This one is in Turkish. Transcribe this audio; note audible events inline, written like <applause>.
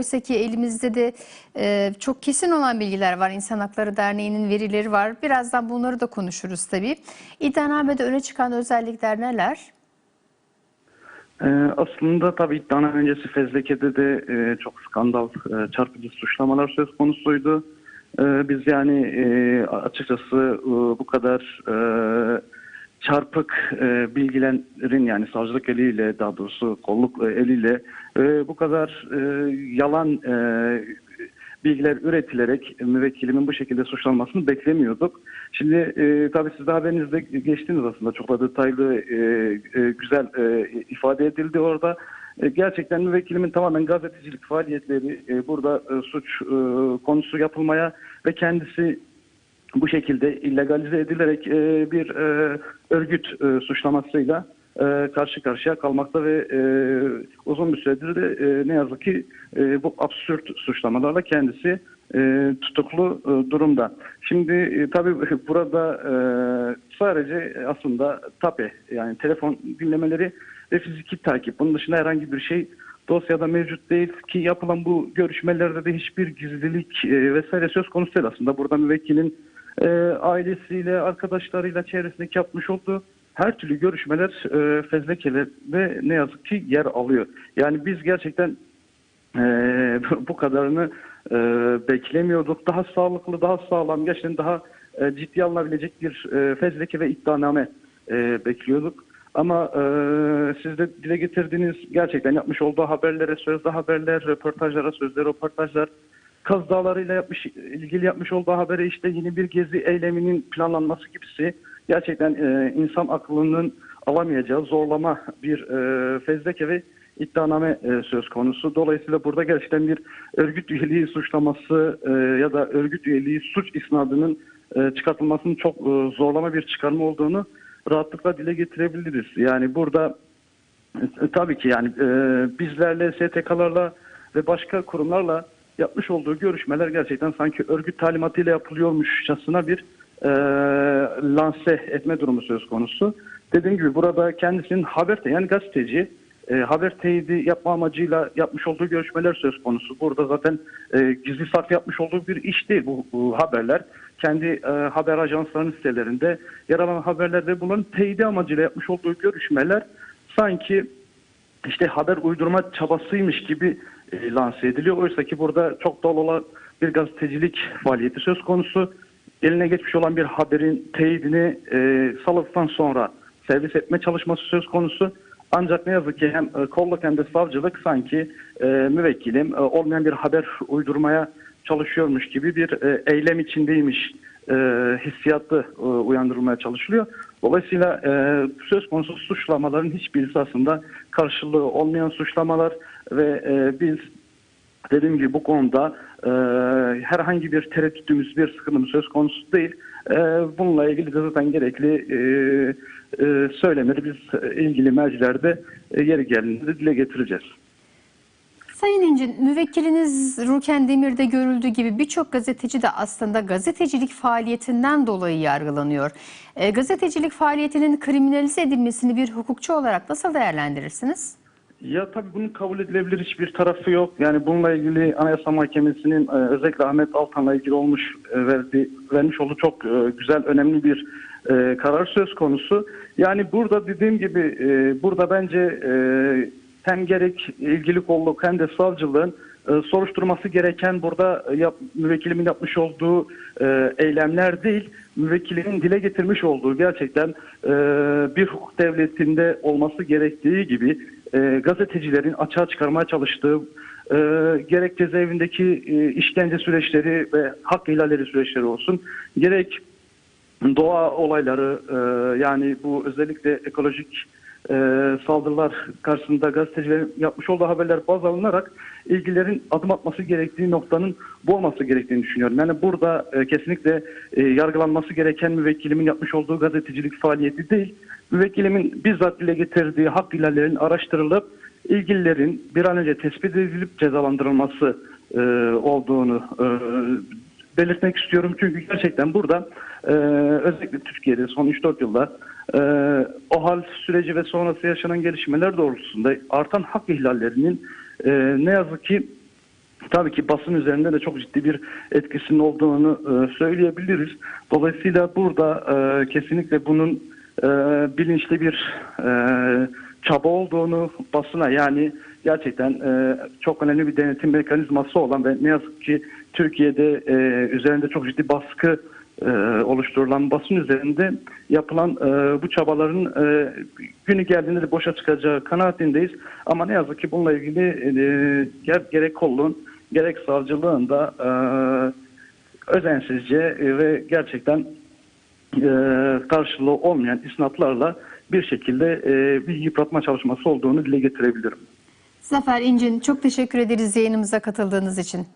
Oysa ki elimizde de e, çok kesin olan bilgiler var. İnsan Hakları Derneği'nin verileri var. Birazdan bunları da konuşuruz tabii. İddianamede öne çıkan özellikler neler? Ee, aslında tabii iddianame öncesi fezlekede de e, çok skandal, e, çarpıcı suçlamalar söz konusuydu. E, biz yani e, açıkçası e, bu kadar e, çarpık e, bilgilerin yani savcılık eliyle daha doğrusu kolluk e, eliyle e, bu kadar e, yalan e, bilgiler üretilerek müvekkilimin bu şekilde suçlanmasını beklemiyorduk. Şimdi e, tabii siz de haberinizde geçtiniz aslında çok da detaylı e, e, güzel e, ifade edildi orada. E, gerçekten müvekkilimin tamamen gazetecilik faaliyetleri e, burada e, suç e, konusu yapılmaya ve kendisi bu şekilde illegalize edilerek e, bir e, örgüt e, suçlamasıyla e, karşı karşıya kalmakta ve e, uzun bir süredir de e, ne yazık ki e, bu absürt suçlamalarla kendisi e, tutuklu e, durumda. Şimdi e, tabii <laughs> burada e, sadece aslında tape yani telefon dinlemeleri ve fiziki takip. Bunun dışında herhangi bir şey dosyada mevcut değil ki yapılan bu görüşmelerde de hiçbir gizlilik e, vesaire söz konusu değil aslında. Burada müvekkilin e, ailesiyle, arkadaşlarıyla, çevresindeki yapmış olduğu her türlü görüşmeler e, fezlekelerde ne yazık ki yer alıyor. Yani biz gerçekten e, <laughs> bu kadarını e, beklemiyorduk. Daha sağlıklı, daha sağlam, gerçekten daha e, ciddiye alınabilecek bir e, fezleke ve iddianame e, bekliyorduk. Ama e, siz de dile getirdiğiniz gerçekten yapmış olduğu haberlere, sözde haberler, röportajlara, sözde röportajlar, Kaz Dağları'yla yapmış, ilgili yapmış olduğu habere işte yeni bir gezi eyleminin planlanması gibisi gerçekten e, insan aklının alamayacağı zorlama bir e, fezleke ve iddianame e, söz konusu. Dolayısıyla burada gerçekten bir örgüt üyeliği suçlaması e, ya da örgüt üyeliği suç isnadının e, çıkartılmasının çok e, zorlama bir çıkarma olduğunu rahatlıkla dile getirebiliriz. Yani burada e, tabii ki yani e, bizlerle, STK'larla ve başka kurumlarla yapmış olduğu görüşmeler gerçekten sanki örgüt talimatıyla yapılıyormuşçasına bir e, lanse etme durumu söz konusu. Dediğim gibi burada kendisinin haber yani gazeteci e, haber teyidi yapma amacıyla yapmış olduğu görüşmeler söz konusu. Burada zaten e, gizli saklı yapmış olduğu bir iş değil bu, bu haberler. Kendi e, haber ajanslarının sitelerinde yer alan haberlerde bunların teyidi amacıyla yapmış olduğu görüşmeler sanki işte haber uydurma çabasıymış gibi lanse ediliyor. Oysa ki burada çok dolu olan bir gazetecilik faaliyeti söz konusu. Eline geçmiş olan bir haberin teyidini e, salıktan sonra servis etme çalışması söz konusu. Ancak ne yazık ki hem e, kolluk hem de savcılık sanki e, müvekkilim e, olmayan bir haber uydurmaya çalışıyormuş gibi bir e, eylem içindeymiş e, hissiyatı e, uyandırılmaya çalışılıyor. Dolayısıyla e, söz konusu suçlamaların hiçbirisi aslında karşılığı olmayan suçlamalar ve e, biz dediğim gibi bu konuda e, herhangi bir tereddütümüz, bir sıkıntımız söz konusu değil. E, bununla ilgili de zaten gerekli e, e, söylemleri biz ilgili mercilerde e, yeri geldiğinde dile getireceğiz. Sayın İnci, müvekkiliniz Ruken Demir'de görüldüğü gibi birçok gazeteci de aslında gazetecilik faaliyetinden dolayı yargılanıyor. E, gazetecilik faaliyetinin kriminalize edilmesini bir hukukçu olarak nasıl değerlendirirsiniz? Ya tabii bunun kabul edilebilir hiçbir tarafı yok. Yani bununla ilgili Anayasa Mahkemesi'nin e, özellikle Ahmet Altan'la ilgili olmuş e, verdi, vermiş olduğu çok e, güzel, önemli bir karar söz konusu. Yani burada dediğim gibi burada bence hem gerek ilgili kolluk hem de savcılığın soruşturması gereken burada e, yap, müvekkilimin yapmış olduğu e, eylemler değil, müvekkilinin dile getirmiş olduğu gerçekten e, bir hukuk devletinde olması gerektiği gibi e, gazetecilerin açığa çıkarmaya çalıştığı e, gerek cezaevindeki e, işkence süreçleri ve hak ihlalleri süreçleri olsun, gerek doğa olayları e, yani bu özellikle ekolojik e, saldırılar karşısında gazetecilerin yapmış olduğu haberler baz alınarak ilgilerin adım atması gerektiği noktanın bu olması gerektiğini düşünüyorum. Yani burada e, kesinlikle e, yargılanması gereken müvekkilimin yapmış olduğu gazetecilik faaliyeti değil, müvekkilimin bizzat dile getirdiği hak ihlallerin araştırılıp ilgililerin bir an önce tespit edilip cezalandırılması e, olduğunu e, belirtmek istiyorum. Çünkü gerçekten burada e, özellikle Türkiye'de son 3-4 yılda e, o hal süreci ve sonrası yaşanan gelişmeler doğrultusunda artan hak ihlallerinin e, ne yazık ki tabii ki basın üzerinde de çok ciddi bir etkisinin olduğunu e, söyleyebiliriz. Dolayısıyla burada e, kesinlikle bunun e, bilinçli bir e, çaba olduğunu basına yani gerçekten e, çok önemli bir denetim mekanizması olan ve ne yazık ki Türkiye'de e, üzerinde çok ciddi baskı e, oluşturulan basın üzerinde yapılan e, bu çabaların e, günü geldiğinde de boşa çıkacağı kanaatindeyiz. Ama ne yazık ki bununla ilgili e, ger- gerek kolluğun gerek savcılığın da e, özensizce e, ve gerçekten karşılığı olmayan isnatlarla bir şekilde e, bir yıpratma çalışması olduğunu dile getirebilirim. Zafer İncin çok teşekkür ederiz yayınımıza katıldığınız için.